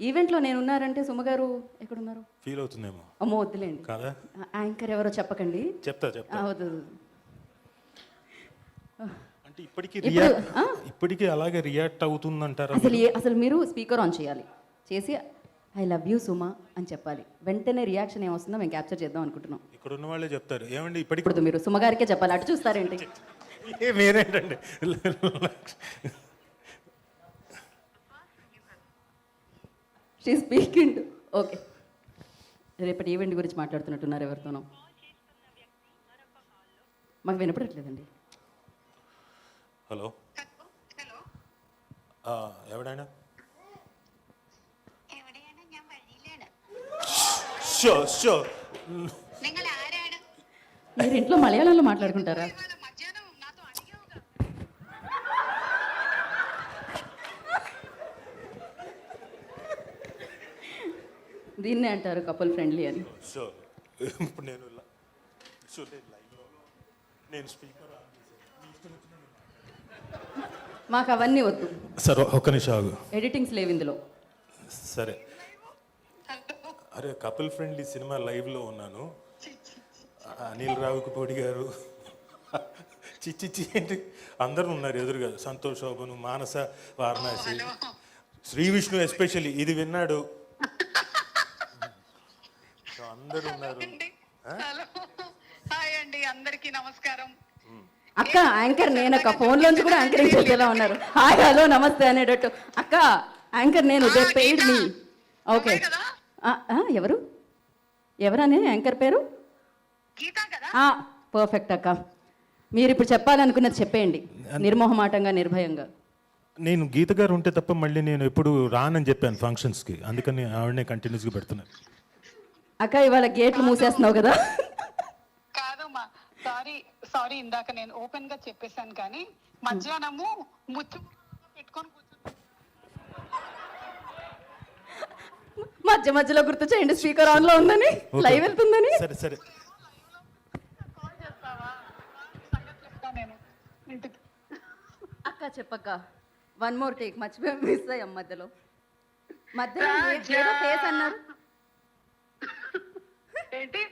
ఈవెంట్లో నేను ఉన్నారంటే సుమగారు ఎక్కడున్నారు? ఫీల్ అవుతుందేమో. అమ్మో వద్దులేండి. కాదా? యాంకర్ ఎవరో చెప్పకండి. చెప్తా చెప్తా. వద్దు. అంటే ఇప్పటికీ రియాక్ట్? ఇప్పటికీ అలాగే రియాక్ట్ అవుతుందంటారా అసలు ఏ- అసలు మీరు స్పీకర్ ఆన్ చేయాలి. చేసి ఐ లవ్ యూ సుమా అని చెప్పాలి. వెంటనే రియాక్షన్ ఏమొస్తుందో మేము క్యాప్చర్ చేద్దాం అనుకుంటున్నాం. ఇక్కడ ఉన్న వాళ్ళే చెప్తారు. ఏమండి ఇప్పటికి ఇప్పుడు మీరు సుమగారికే చెప్పాలి. అటు చూస్తారేంటి? ఏ మీరేంటండి? షీ స్పీకింగ్ ఓకే రేపటి ఈవెంట్ గురించి మాట్లాడుతున్నట్టున్నారు ఎవరితోనో. మాకు వినపడట్లేదండి. హలో ఎవడైనా? షో మీరు ఇంట్లో మలయాళంలో మాట్లాడుకుంటారా? దీన్నే అంటారు కపుల్ ఫ్రెండ్లీ అని. షో ఇప్పుడు నేను నేను స్పీకర్ మాకు అవన్నీ వద్దు. సరే ఒక్క నిమిషం ఆగు. ఎడిటింగ్స్ లేవు ఇందులో. సరే. అరే కపుల్ ఫ్రెండ్లీ సినిమా లైవ్లో ఉన్నాను. అనిల్ రావుకుపోడి గారు. చిచ్చి చి ఏంటి? అందరూ ఉన్నారు ఎదురుగా. సంతోష్ శోభను మానస వారణాసి. శ్రీ విష్ణు ఎస్పెషల్లీ. ఇది విన్నాడు. సో అందరూ ఉన్నారు హలో. హాయ్ అండి అందరికీ నమస్కారం. అక్క యాంకర్ నేను అక్క ఫోన్ లోంచి కూడా యాంకరింగ్ చేసేలా ఉన్నారు. హాయ్ హలో నమస్తే అనేటట్టు. అక్క యాంకర్ నేను దే పెయిడ్ మీ. ఓకే? ఎవరు? ఎవరనే? యాంకర్ పేరు? పర్ఫెక్ట్ అక్క. మీరు ఇప్పుడు చెప్పాలనుకున్నది చెప్పేయండి. నిర్మోహమాటంగా నిర్భయంగా. నేను గీత గారు ఉంటే తప్ప మళ్ళీ నేను ఎప్పుడు రానని చెప్పాను ఫంక్షన్స్కి అందుకని ఆవిడనే కంటిన్యూస్గా పెడుతున్నాను అక్క ఇవాళ గేట్లు మూసేస్తున్నావు కదా. కాదమ్మా సారీ సారీ ఇందాక నేను ఓపెన్గా చెప్పేశాను కానీ మధ్యాహ్నము ముచ్చు పెట్టుకొని మధ్య మధ్యలో గుర్తు చేయండి స్పీకర్ ఆన్లో ఉందని. లైవ్ వెళ్తుందని. సరే సరే. కాల్ చేస్తావా? సంగతి చెప్తా నేను ఇంటికి. అక్క చెప్పక్క. వన్ మోర్ టేక్ మర్చిపోయి మిస్ అయ్యాం మధ్యలో. మధ్యలో ఏ- ఏదో ఫేస్ అన్నారు. ఏంటి?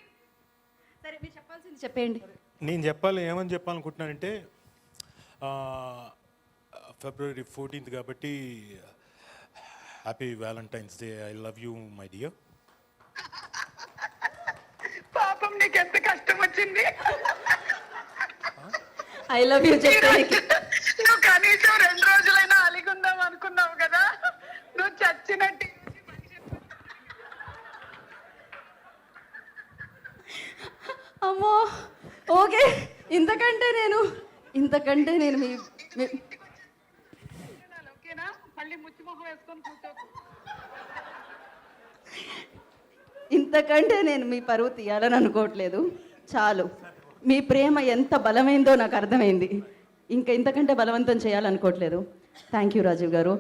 సరే మీరు చెప్పాల్సింది చెప్పేయండి. నేను చెప్పాలి ఏమని చెప్పాలనుకుంటున్నానంటే ఆ, ఫిబ్రవరి ఫోర్టీన్త్ కాబట్టి happy Valentine's day I love you my dear. పాపం నీకు ఎంత కష్టం వచ్చింది? ఐ లవ్ యూ చెప్పడానికి అమ్మో. ఓకే ఇంతకంటే నేను ఇంతకంటే నేను మీ ఇంతకంటే నేను మీ పరువు తీయాలని అనుకోవట్లేదు. చాలు. మీ ప్రేమ ఎంత బలమైందో నాకు అర్థమైంది. ఇంకా ఇంతకంటే బలవంతం చేయాలనుకోవట్లేదు. థ్యాంక్ యూ రాజీవ్ గారు.